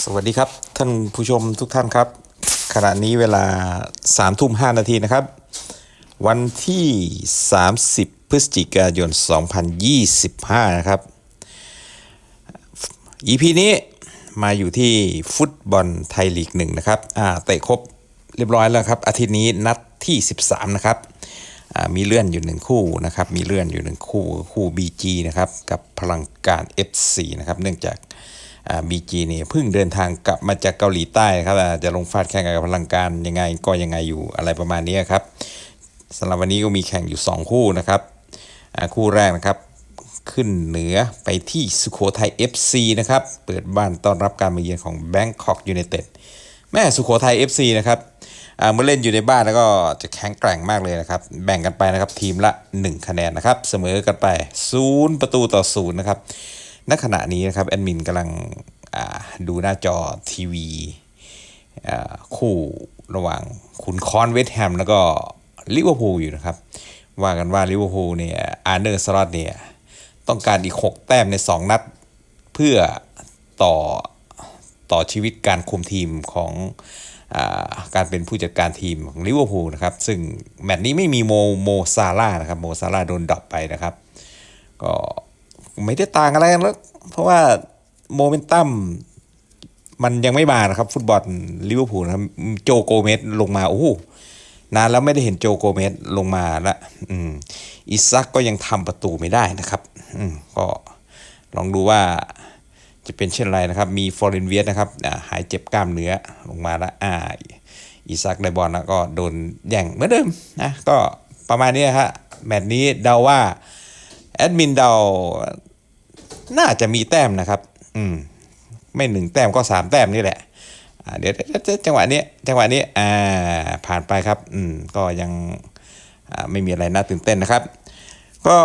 สวัสดีครับ ท่านผู้ชมทุกท่านครับ ขณะนี้เวลา3ามทุ่มหนาทีนะครับ วันที่ 30 พฤศจิกายน 2025 นะครับ EP นี้มาอยู่ที่ฟุตบอลไทยลีกหนึ่งนะครับอ่าเตะครบเรียบร้อยแล้วครับ อาทิตย์นี้นัดที่ 13 นะครับอ่ามีเลื่อนอยู่หนึ่งคู่นะครับ มีเลื่อนอยู่หนึ่งคู่คู่ BG นะครับ กับพลังการ FC นะครับ เนื่องจาก บีจีเนี่ยเพิ่งเดินทางกลับมาจากเกาหลีใต้ครับจะลงฟาดแข่งกับพลังการยังไงก็ยังไงอยู่อะไรประมาณนี้ครับสำหรับวันนี้ก็มีแข่งอยู่ 2 คู่นะครับอ่าคู่แรกนะครับขึ้นเหนือไปที่สุโขทัย FC นะครับ เปิดบ้านต้อนรับการมาเยือนของ Bangkok United แม่สุโขทัย FC นะครับอ่าเมื่อเล่นอยู่ในบ้านแล้วก็จะแข็งแกร่งมากเลยนะครับ แบ่งกันไปนะครับทีมละ 1 คะแนนนะครับ เสมอกันไป 0 ประตูต่อ 0 นะครับ ณขณะนี้นะครับแอดมินกำลังดูหน้าจอทีวีคู่ระหว่างคุณคอนเวสแฮมแล้วก็ลิเวอร์พูลอยู่นะครับ ว่ากันว่าลิเวอร์พูลเนี่ยอาร์เนอร์สลอตเนี่ยต้องการอีก 6 แต้มใน 2 นัด เพื่อต่อต่อชีวิตการคุมทีมของอการเป็นผู้จัดการทีมของลิเวอร์พูลนะครับ ซึ่งแมตช์นี้ไม่มีโมโมซาร่านะครับโมซาร่าโดนดรอปไปนะครับ ก็ ไม่ได้ต่างอะไรกันแล้ว เพราะว่าโมเมนตัมมันยังไม่มานะครับ ฟุตบอลลิเวอร์พูลนะครับโจโกเมสลงมาโอ้โหนานแล้วไม่ได้เห็นโจโกเมสลงมาละอืมอิซักก็ยังทำประตูไม่ได้นะครับ อืมก็ลองดูว่าจะเป็นเช่นไรนะครับ มีฟอร์เรนเวียสนะครับหายเจ็บกล้ามเนื้อลงมาละอ่าอิซักได้บอลแล้วก็โดนแย่งเหมือนเดิมนะก็ประมาณนี้ฮะแมตช์นี้เดาว่า อดมินเดา น่าจะมีแต้มนะครับ อืม ไม่หนึ่งแต้มก็สามแต้มนี่แหละอ่าเดี๋ยวจังหวะนี้จังหวะนี้อ่าผ่านไปครับ อืม ก็ยังอ่าไม่มีอะไรน่าตื่นเต้นนะครับ ก็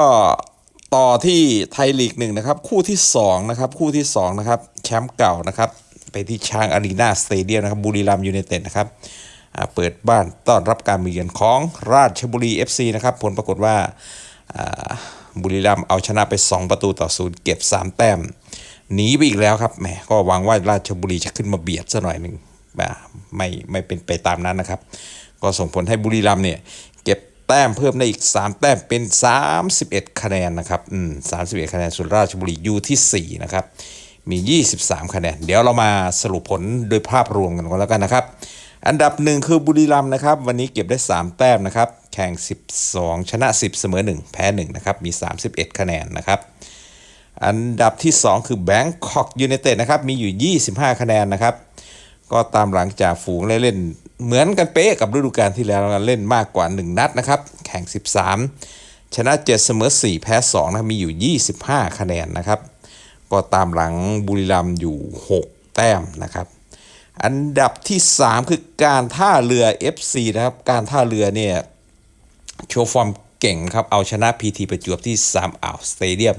ต่อที่ไทยลีกหนึ่งนะครับ คู่ที่สองนะครับ คู่ที่สองนะครับ แชมป์เก่านะครับ ไปที่ช้างอารีนาสเตเดียมนะครับ บุรีรัมย์ยูไนเต็ดนะครับอ่าเปิดบ้านต้อนรับการมาเยือนของราชบุรี FC นะครับ ผลปรากฏว่า บุรีรัมย์เอาชนะไป 2 ประตูต่อศูนย์เก็บ 3 แต้มหนีไปอีกแล้วครับแหมก็หวังว่าราชบุรีจะขึ้นมาเบียดซะหน่อยหนึ่งอ่ไม่ไม่เป็นไปตามนั้นนะครับ ก็ส่งผลให้บุรีรัมย์เนี่ยเก็บแต้มเพิ่มได้อีก 3 แต้มเป็น 31 คะแนนนะครับอืม31คะแนนส่วนราชบุรีอยู่ที่ 4 นะครับ มี 23 คะแนน เดี๋ยวเรามาสรุปผลโดยภาพรวมกันก่อนแล้วกันนะครับ อันดับหนึ่งคือบุรีรัมย์นะครับ วันนี้เก็บได้ 3 แต้มนะครับ แข่ง 12 ชนะ 10 เสมอ 1 แพ้ 1 นะครับ มี 31 คะแนนนะครับ อันดับที่ 2 คือแบงคอกยู n นเต็ดนะครับ มีอยู่ 25 คะแนนนะครับ ก็ตามหลังจากฝูงเล่นเหมือนกันเป๊ะกับฤดูกาลที่แล้วเล่นมากกว่า 1 นัดนะครับ แข่ง 13 ชนะ 7 เสมอ 4 แพ้ 2 นะมีอยู่ 25 คะแนนนะครับ ก็ตามหลังบุรีรัมย์อยู่ 6 แต้มนะครับ อันดับที่ 3 คือการท่าเรือ FC นะครับ การท่าเรือเนี่ยโชว์ฟอร์มเก่งครับ เอาชนะพีทีประจวบที่สามอ่าวสเตเดียม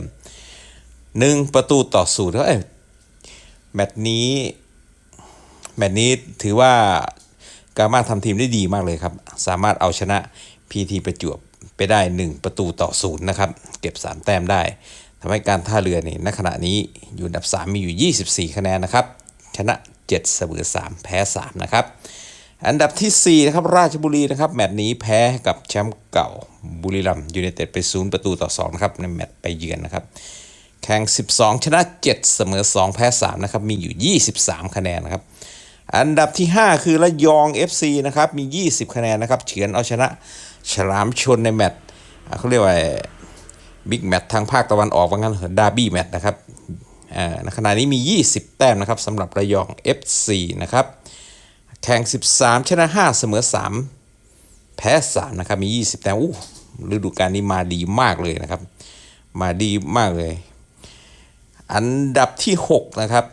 หนึ่งประตูต่อศูนย์เอ้ยแมตช์นี้ แมตช์นี้ถือว่าการมาทำทีมได้ดีมากเลยครับ สามารถเอาชนะพีทีประจวบไปได้ 1 ประตูต่อศูนย์นะครับ เก็บ 3 แต้มได้ทำให้การท่าเรือนี่ณขณะนี้อยู่อันดับ 3 มีอยู่ 24 คะแนนนะครับ ชนะ 7 เสมอ 3 แพ้ 3 นะครับ อันดับทีสี่ 4 นะครับ ราชบุรีนะครับ แมตช์นี้แพ้กับแชมป์เก่าบุรีรัมย์ยูไนเต็ดไปศูนย์ประตูต่อ 2 นะครับ ในแมตช์ไปเยือนนะครับ แข่ง 12 ชนะ 7 เสมอ 2 แพ้ 3 นะครับ มีอยู่ 23 คะแนนนะครับ อันดับที่ 5 คือระยอง FC นะครับ มี 20 คะแนนนะครับ เฉือนเอาชนะฉลามชนในแมตช์เขาเรียกว่าบิ๊กแมตช์ทางภาคตะวันออกว่างั้นดาร์บี้แมตช์นะครับ ในขณะนี้มี 20 แต้มนะครับสำหรับระยอง FC นะครับ แข่ง 13 ชนะ 5 เสมอ 3 แพ้ 3 นะครับ มี 20 แต้มอู้ฤดูกาลนี้มาดีมากเลยนะครับ มาดีมากเลย อันดับที่ 6 นะครับ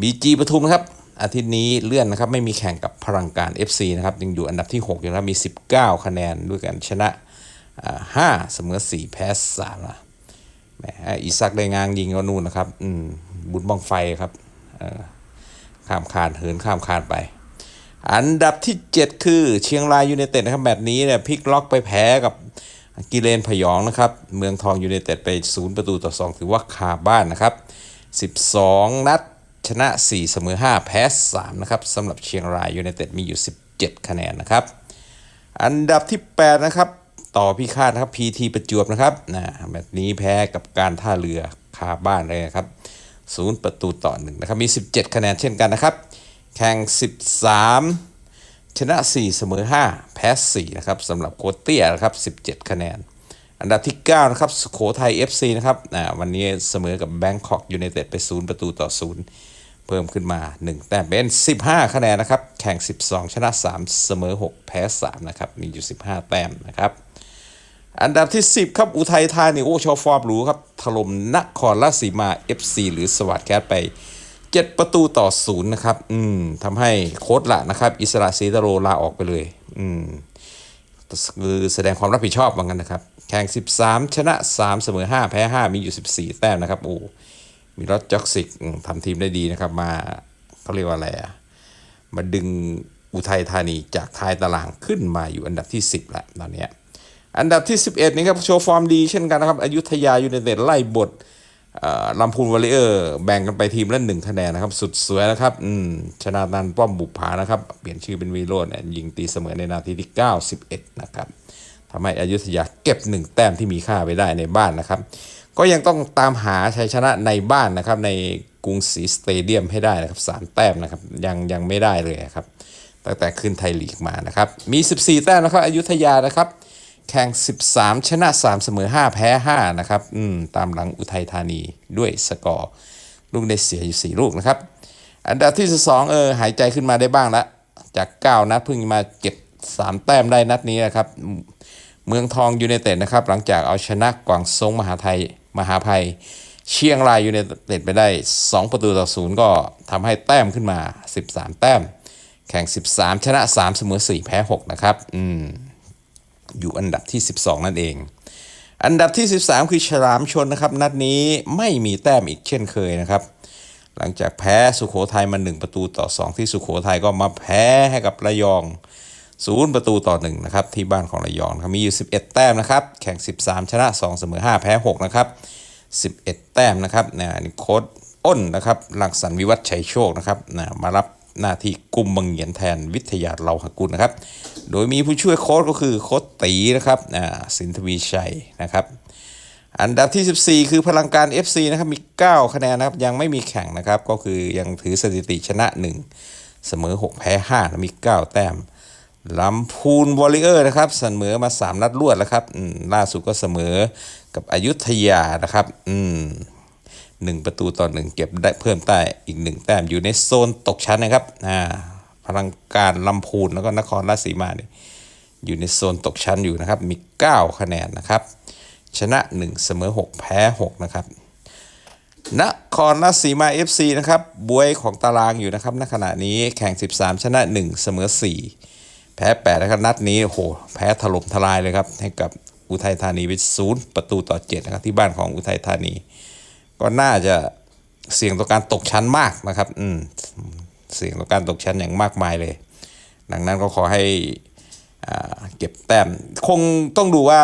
บีจีปทุมนะครับ อาทิตย์นี้เลื่อนนะครับ ไม่มีแข่งกับพลังการ FC นะครับยังอยู่อันดับที่ 6 อยู่นะครับมี 19 คะแนนด้วยกันชนะอ่าห้าเสมอ 4 แพ้3นะ แหมอีซักได้งางยิงก็นู่นนะครับ อืมบุญบังไฟครับข้ามคานเหินข้ามคานไป อันดับที่ 7 คือเชียงรายยูไนเต็ดนะครับแบบนี้เนี่ยพลิกล็อกไปแพ้กับกิเลนพยองนะครับ เมืองทองยูไนเต็ดไป0ประตูต่อ 2 ถือว่าคาบ้านนะครับ 12 นัดชนะ 4 เสมอ 5 แพ้ 3 นะครับสำหรับเชียงรายยูไนเต็ดมีอยู่ 17 คะแนนนะครับ อันดับที่ 8 นะครับ ต่อพิฆาตนะครับ PT ประจวบนะครับนะแบบนี้แพ้กับการท่าเรือคาบ้านเลยนะครับศูนย์ประตูต่อหนึ่งนะครับมี 17 คะแนนเช่นกันนะครับ แข่ง 13 ชนะ 4 เสมอ 5 แพ้ 4 นะครับสำหรับโคเตี้ยนะครับ 17 คะแนน อันดับที่ 9 นะครับสุโขทัย FC นะครับอ่าวันนี้เสมอกับแบงคอกยูไนเต็ดไป 0 ประตูต่อ 0 เพิ่มขึ้นมา 1 แต้มเป็น 15 คะแนนนะครับ แข่ง 12 ชนะ 3 เสมอ 6 แพ้ 3 นะครับ มีอยู่ 15 แต้มนะครับ อันดับที่ 10 ครับอุทัยธานีโอ้โชว์ฟอร์มหรูครับถล่มนครราชสีมา FC หรือสวัสดแคทไป 7 ประตูต่อ0นะครับ อืมทำให้โค้ดละนะครับ อิสระศรีตโรลาออกไปเลย อืมคือแสดงความรับผิดชอบเหมือนกันนะครับ แข่ง 13 ชนะ 3 เสมอ 5 แพ้ 5 มีอยู่ 14 แต้มนะครับ โอ้มีรถจ็อกซิกทำทีมได้ดีนะครับ มาเขาเรียกว่าอะไรอะมาดึงอุทัยธานีจากท้ายตารางขึ้นมาอยู่อันดับที่ 10ละตอนเนี้ย อันดับที่ 11 นี่ครับโชว์ฟอร์มดีเช่นกันนะครับอยุธยายูไนเต็ดไล่บทลำพูนวอลเลเยอร์แบ่งกันไปทีมละหนึ่งคะแนนนะครับ สุดสวยนะครับชนะนันป้อมบุปผานะครับ เปลี่ยนชื่อเป็นวีโรจน์ยิงตีเสมอในนาทีที่ 91 นะครับทำให้อยุธยาเก็บหนึ่งแต้มที่มีค่าไปได้ในบ้านนะครับ ก็ยังต้องตามหาชัยชนะในบ้านนะครับ ในกรุงศรีสเตเดียมให้ได้นะครับสามแต้มนะครับยังยังไม่ได้เลยครับ ตั้งแต่ขึ้นไทยลีกมานะครับ มี 14 แต้มนะครับอยุธยานะครับ แข่ง 13 ชนะ 3 เสมอ 5 แพ้ 5 นะครับ อืม ตามหลังอุทัยธานีด้วยสกอร์ ลูกได้เสียอยู่ 4 ลูกนะครับ อันดับที่ 2 เออ หายใจขึ้นมาได้บ้างละ จาก 9 นัดเพิ่งมาเก็บ 3 แต้มได้นัดนี้นะครับ เมืองทองยูไนเต็ดนะครับ หลังจากเอาชนะกวางซงมหาไทย มหาภัย เชียงรายยูไนเต็ดไปได้ 2 ประตูต่อศูนย์ก็ทำให้แต้มขึ้นมา 13 แต้ม แข่ง 13 ชนะ 3 เสมอ 4 แพ้ 6 นะครับ อืม อยู่อันดับที่ 12 นั่นเอง อันดับที่ 13 คือฉลามชนนะครับ นัดนี้ไม่มีแต้มอีกเช่นเคยนะครับ หลังจากแพ้สุโขทัยมา 1 ประตูต่อ 2 ที่สุโขทัยก็มาแพ้ให้กับระยองศูนย์ประตูต่อ1นะครับที่บ้านของระยองครับมีอยู่ 11 แต้มนะครับ แข่ง 13 ชนะ 2 เสมอ 5 แพ้6นะครับ11 แต้มนะครับนะนี่โค้ดอ้นนะครับหลักสันวิวัฒชัยโชคนะครับนะมารับ หน้าที่กุมบังเหียนแทนวิทยาเราหกุลนะครับ โดยมีผู้ช่วยโค้ดก็คือโค้ดตีนะครับอ่าสินทวีชัยนะครับ อันดับที่ 14 คือพลังการ FC นะครับมี 9 คะแนนนะครับยังไม่มีแข่งนะครับก็คือยังถือสถิติชนะ 1 เสมอ 6 แพ้5นะมี 9 แต้มลำพูนวอลเลเยอร์นะครับเสมอมา 3 นัดรวดแล้วครับล่าสุดก็เสมอกับอยุธยานะครับ อืม หนึ่งประตูต่อหนึ่งเก็บได้เพิ่มใต้อีกหนึ่งแต้มอยู่ในโซนตกชั้นนะครับอ่าพลังการลำพูนแล้วก็นครราชสีมาเนี่ยอยู่ในโซนตกชั้นอยู่นะครับมี 9 คะแนนนะครับ ชนะ 1 เสมอ 6 แพ้ 6 นะครับนครราชสีมา FC นะครับบวยของตารางอยู่นะครับณขณะนี้แข่ง 13 ชนะ 1 เสมอ 4 แพ้8นะครับนัดนี้โอ้โหแพ้ถล่มทลายเลยครับให้กับอุทัยธานีไปศูนย์ประตูต่อ7นะครับที่บ้านของอุทัยธานี ก็น่าจะเสี่ยงต่อการตกชั้นมากนะครับ อืม เสี่ยงต่อการตกชั้นอย่างมากมายเลย ดังนั้นก็ขอให้อ่าเก็บแต้ม คงต้องดูว่า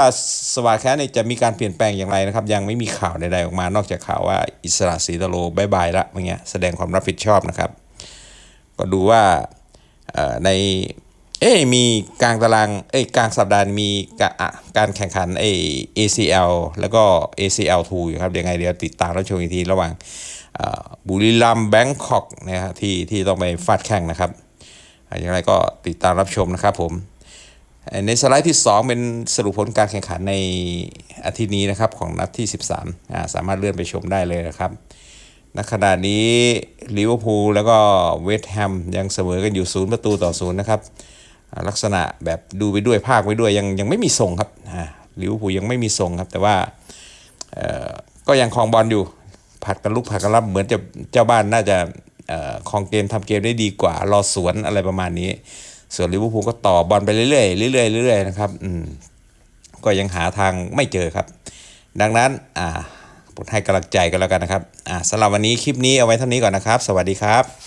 สวาแคสเนี่ยจะมีการเปลี่ยนแปลงอย่างไรนะครับ ยังไม่มีข่าวใดๆออกมา นอกจากข่าวว่าอิสระศรีตโลบายบายละอย่างเงี้ย แสดงความรับผิดชอบนะครับ ก็ดูว่าใน เอ้มีกลางตารางเอ้กลางสัปดาห์มีการแข่งขันเอ ACL แล้วก็ ACL 2อยู่ครับยังไงเดี๋ยวติดตามรับชมอีกทีระหว่างบุรีรัมย์แบงคอกนะครับที่ที่ต้องไปฟาดแข่งนะครับอะอย่างไรก็ติดตามรับชมนะครับผมในสไลด์ที่ 2 เป็นสรุปผลการแข่งขันในอาทิตย์นี้นะครับของนัดที่ 13อ่าสามารถเลื่อนไปชมได้เลยนะครับณขณะนี้ลิเวอร์พูลแล้วก็เวสต์แฮมยังเสมอกันอยู่ 0 ประตูต่อ 0 นะครับ ลักษณะแบบดูไปด้วยภาคไปด้วยยังยังไม่มีทรงครับลิเวอร์พูลยังไม่มีทรงครับ แต่ว่าก็ยังครองบอลอยู่ผัดกันลุกผัดกันรับเหมือนจะเจ้าบ้านน่าจะครองเกมทำเกมได้ดีกว่า รอสวนอะไรประมาณนี้ ส่วนลิเวอร์พูลก็ต่อบอลไปเรื่อยๆเรื่อยๆเรื่อยๆนะครับอืมก็ยังหาทางไม่เจอครับ ดังนั้นอ่าผมให้กำลังใจกันแล้วกันนะครับอ่าสำหรับวันนี้คลิปนี้เอาไว้เท่านี้ก่อนนะครับ สวัสดีครับ